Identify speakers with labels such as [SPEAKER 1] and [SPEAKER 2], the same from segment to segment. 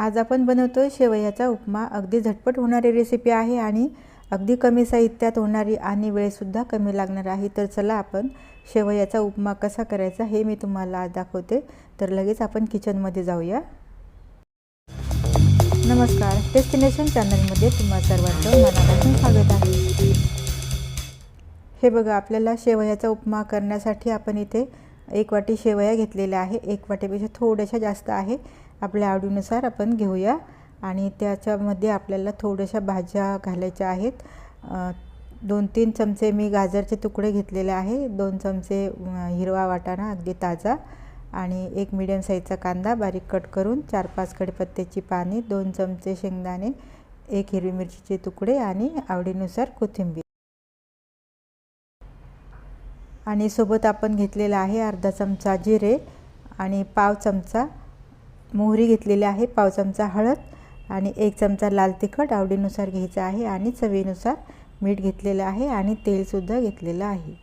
[SPEAKER 1] आज आपण बनवतो शेवयाचा उपमा. अगदी झटपट होणारी रेसिपी आहे आणि अगदी कमी साहित्यात होणारी आणि वेळसुद्धा कमी लागणार आहे. तर चला आपण शेवयाचा उपमा कसा करायचा हे मी तुम्हाला आज दाखवते. तर लगेच आपण किचनमध्ये जाऊया. नमस्कार. डेस्टिनेशन चॅनलमध्ये तुम्हा सर्वांचं मनापासून स्वागत आहे. हे बघा आपल्याला शेवयाचा उपमा करण्यासाठी आपण इथे एक वाटी शेवया घेतलेल्या आहे. एक वाटीपेक्षा थोड्याशा जास्त आहे. आपल्या आवडीनुसार आपण घेऊया. आणि त्याच्यामध्ये आपल्याला थोड्याशा भाज्या घालायच्या आहेत. दोन तीन चमचे मी गाजरचे तुकडे घेतलेले आहे. दोन चमचे हिरवा वाटाणा अगदी ताजा. आणि एक मिडियम साईजचा कांदा बारीक कट करून चार पाच कडीपत्त्याची पाने दोन चमचे शेंगदाणे एक हिरवी मिरचीचे तुकडे आणि आवडीनुसार कोथिंबीर. आणि सोबत आपण घेतलेला आहे अर्धा चमचा जिरे आणि पाव चमचा मोहरी घेतलेली आहे पाव चमचा हळद आणि एक चमचा लाल तिखट आवडीनुसार घ्यायचा आहे आणि चवीनुसार मीठ घेतलेलं आहे आणि तेलसुद्धा घेतलेलं आहे.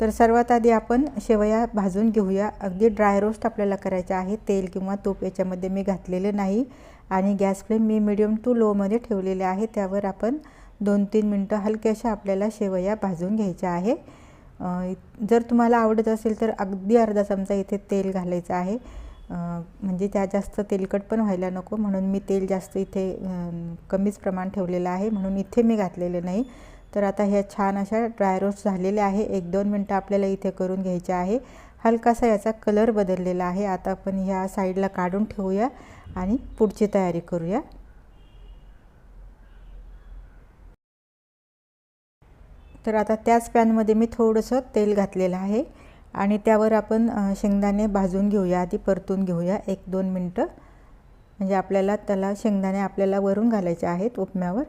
[SPEAKER 1] तर सर्वात आधी आपण शेवया भाजून घेऊया. अगदी ड्राय रोस्ट आपल्याला करायचं आहे. तेल किंवा तूप याच्यामध्ये मी घातलेले नाही आणि गॅस फ्लेम मी मिडियम टू लोमध्ये ठेवलेले आहे. त्यावर आपण दोन तीन मिनटं हलक्याशा आपल्याला शेवया भाजून घ्यायच्या आहे. जर तुम्हाला आवडत असेल तर अगदी अर्धा चमचा इथे तेल घालायचं आहे. म्हणजे त्या जास्त तेलकट पण व्हायला नको. म्हणून मी तेल जास्त इथे कमीच प्रमाण ठेवलेलं आहे. म्हणून इथे मी घातलेले नाही. तर आता ह्या छान अशा ड्राय रोस्ट झालेल्या आहे. एक दोन मिनटं आपल्याला इथे करून घ्यायच्या आहे. हलकासा याचा कलर बदललेला आहे. आता आपण ह्या साईडला काढून ठेवूया आणि पुढची तयारी करूया. तर आता त्याच पॅनमध्ये मी थोडंसं तेल घातलेलं आहे. आणि त्यावर आपण शेंगदाणे भाजून घेऊया. आधी परतून घेऊया. एक दोन मिनटं. म्हणजे आपल्याला त्याला शेंगदाणे आपल्याला वरून घालायचे आहेत उपम्यावर.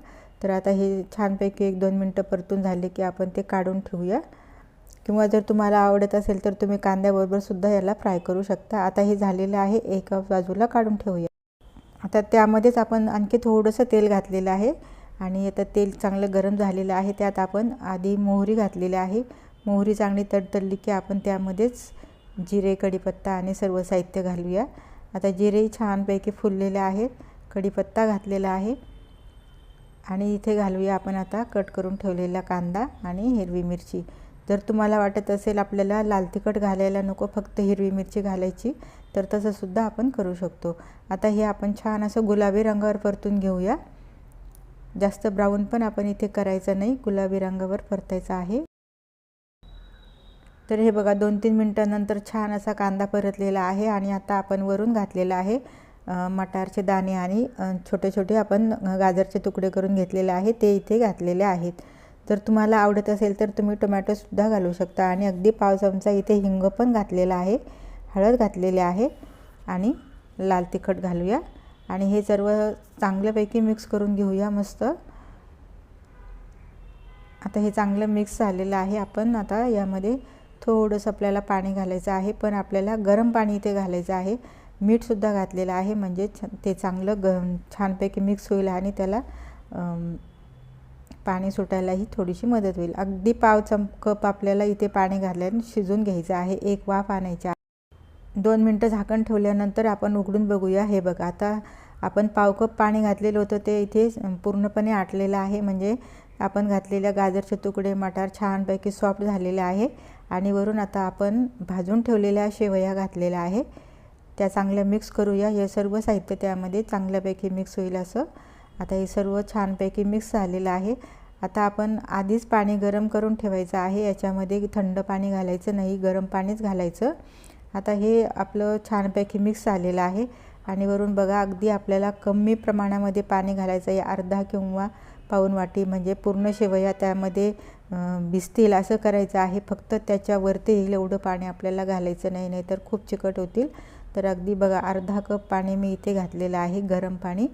[SPEAKER 1] तर आता हे छानपैकी एक दोन मिनटं परतून झाले की आपण ते काढून ठेवूया. किंवा जर तुम्हाला आवडत असेल तर तुम्ही कांद्याबरोबरसुद्धा याला फ्राय करू शकता. आता हे झालेलं आहे एका बाजूला काढून ठेवूया. आता त्यामध्येच आपण आणखी थोडंसं तेल घातलेलं आहे. आणि आता तेल चांगलं गरम झालेलं आहे. त्यात आपण आधी मोहरी घातलेली आहे. मोहरी चांगली तडतडली की आपण त्यामध्येच जिरे कढीपत्ता आणि सर्व साहित्य घालूया. आता जिरेही छानपैकी फुललेले आहेत. कढीपत्ता घातलेला आहे. आणि इथे घालूया आपण आता कट करून ठेवलेला कांदा आणि हिरवी मिरची. जर तुम्हाला वाटत असेल आपल्याला लाल तिखट घालायला नको फक्त हिरवी मिरची घालायची तर तसंसुद्धा आपण करू शकतो. आता हे आपण छान असं गुलाबी रंगावर परतून घेऊया. जास्त ब्राऊन पण आपण इथे करायचं नाही. गुलाबी रंगावर परतायचं आहे. तर हे बघा दोन तीन मिनटानंतर छान असा कांदा परतलेला आहे आणि आता आपण वरून घातलेला आहे मटारचे दाणे आणि छोटे छोटे आपण गाजरचे तुकडे करून घेतलेले आहे ते इथे घातलेले आहेत. जर तुम्हाला आवडत असेल तर तुम्ही टोमॅटोसुद्धा घालू शकता आणि अगदी पाव चमचा इथे हिंग पण घातलेला आहे हळद घातलेले आहे आणि लाल तिखट घालूया. आणि हे सर्व चांगल्यापैकी मिक्स करून घेऊया मस्त. आता हे चांगलं मिक्स झालेलं आहे. आपण आता यामध्ये थोडंसं आपल्याला पाणी घालायचं आहे पण आपल्याला गरम पाणी इथे घालायचं आहे. मीठसुद्धा घातलेलं आहे म्हणजे ते चांगलं ग छानपैकी मिक्स होईल आणि त्याला पाणी सुटायलाही थोडीशी मदत होईल. अगदी पाव चम कप आपल्याला इथे पाणी घातल्याने शिजून घ्यायचं आहे एक वाफ आणायची दोन मिनटं झाकण ठेवल्यानंतर आपण उघडून बघूया. हे बघा आता आपण पाव कप पाणी घातलेलं होतं ते इथे पूर्णपणे आटलेलं आहे म्हणजे आपण घातलेल्या गाजरचे तुकडे मटार छानपैकी सॉफ्ट झालेले आहे. आणि वरून आता आपण भाजून ठेवलेल्या शेवया घातलेल्या आहे त्या चांगल्या मिक्स करूया. हे सर्व साहित्य त्यामध्ये चांगल्यापैकी मिक्स होईल असं. आता हे सर्व छानपैकी मिक्स झालेलं आहे. आता आपण आधीच पाणी गरम करून ठेवायचं आहे. याच्यामध्ये थंड पाणी घालायचं नाही. गरम पाणीच घालायचं. आता हे आपलं छानपैकी मिक्स झालेलं आहे. आणि वरून बघा अगदी आपल्याला कमी प्रमाणामध्ये पाणी घालायचं आहे. अर्धा किंवा पाऊण वाटी म्हणजे पूर्ण शेवया त्यामध्ये भिजतील असं करायचं आहे. फक्त त्याच्यावरती येईल एवढं पाणी आपल्याला घालायचं नाही नाही तर खूप चिकट होतील. तर अगदी बघा अर्धा कप पाणी मी इथे घातलेलं आहे गरम पाणी.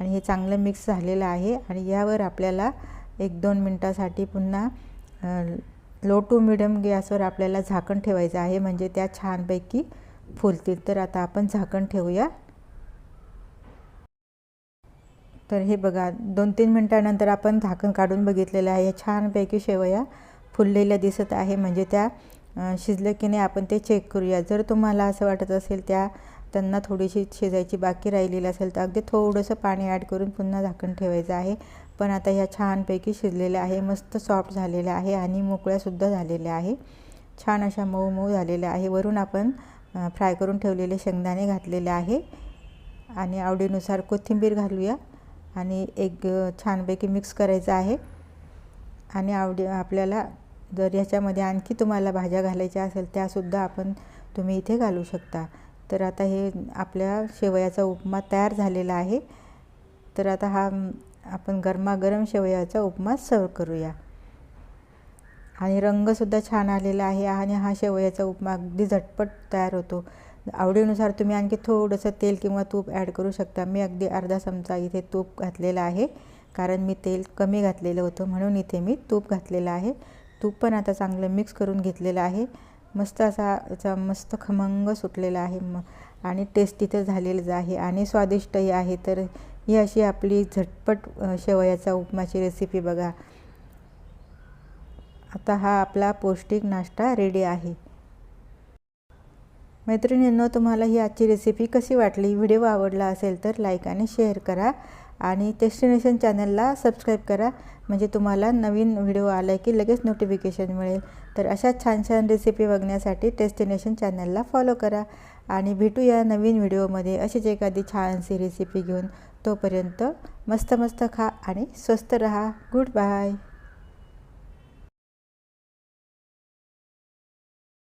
[SPEAKER 1] आणि हे चांगलं मिक्स झालेलं आहे. आणि यावर आपल्याला एक दोन मिनटासाठी पुन्हा लो टू मिडियम गॅसवर आपल्याला झाकण ठेवायचं आहे. म्हणजे त्या छानपैकी फुलतील. तर आता आपण झाकण ठेवूया. तर हे बघा दोन तीन मिनटानंतर आपण झाकण काढून बघितलेलं आहे. छानपैकी शेवया फुललेल्या दिसत आहे. म्हणजे त्या शिजलं की नाही आपण ते चेक करूया. जर तुम्हाला असं वाटत असेल त्या त्यांना थोडीशी शिजायची बाकी राहिलेली असेल तर अगदी थोडंसं पाणी ॲड करून पुन्हा झाकण ठेवायचं आहे. पण आता ह्या छानपैकी शिजलेल्या आहे मस्त सॉफ्ट झालेल्या आहे आणि मोकळ्यासुद्धा झालेल्या आहे. छान अशा मऊ मऊ झालेल्या आहे. वरून आपण फ्राय करून ठेवलेले शेंगदाणे घातलेले आहे. आणि आवडीनुसार कोथिंबीर घालूया. आणि एक छानपैकी मिक्स करायचं आहे. आणि आवडी आपल्याला जर ह्याच्यामध्ये आणखी तुम्हाला भाज्या घालायच्या असेल त्यासुद्धा आपण तुम्ही इथे घालू शकता. तर आता हे आपल्या शेवयाचा उपमा तयार झालेला आहे. तर आता हा आपण गरमागरम शेवयाचा उपमा सर्व करूया. आणि रंगसुद्धा छान आलेला आहे आणि हा शेवयाचा उपमा अगदी झटपट तयार होतो. आवडीनुसार तुम्ही आणखी थोडंसं तेल किंवा तूप ॲड करू शकता. मी अगदी अर्धा चमचा इथे तूप घातलेला आहे कारण मी तेल कमी घातलेलं होतं म्हणून इथे मी तूप घातलेलं आहे. तूप पण आता चांगलं मिक्स करून घेतलेलं आहे. मस्त असा याचा मस्त खमंग सुटलेला आहे. मग आणि टेस्टी तर झालेलंच आहे आणि स्वादिष्टही आहे. तर ही अशी आपली झटपट शेवयाचा उपमाची रेसिपी बघा. आता हा आपला पौष्टिक नाश्ता रेडी आहे. मैत्रिणींनो तुम्हाला ही आजची रेसिपी कशी वाटली? व्हिडिओ आवडला असेल तर लाईक आणि शेअर करा आणि डेस्टिनेशन चॅनलला सबस्क्राईब करा. म्हणजे तुम्हाला नवीन व्हिडिओ आला की लगेच नोटिफिकेशन मिळेल. तर अशा छान छान रेसिपी बघण्यासाठी डेस्टिनेशन चॅनलला फॉलो करा आणि भेटू या नवीन व्हिडिओमध्ये अशीच एखादी छानशी रेसिपी घेऊन. तोपर्यंत मस्त मस्त खा आणि स्वस्त रहा. Good bye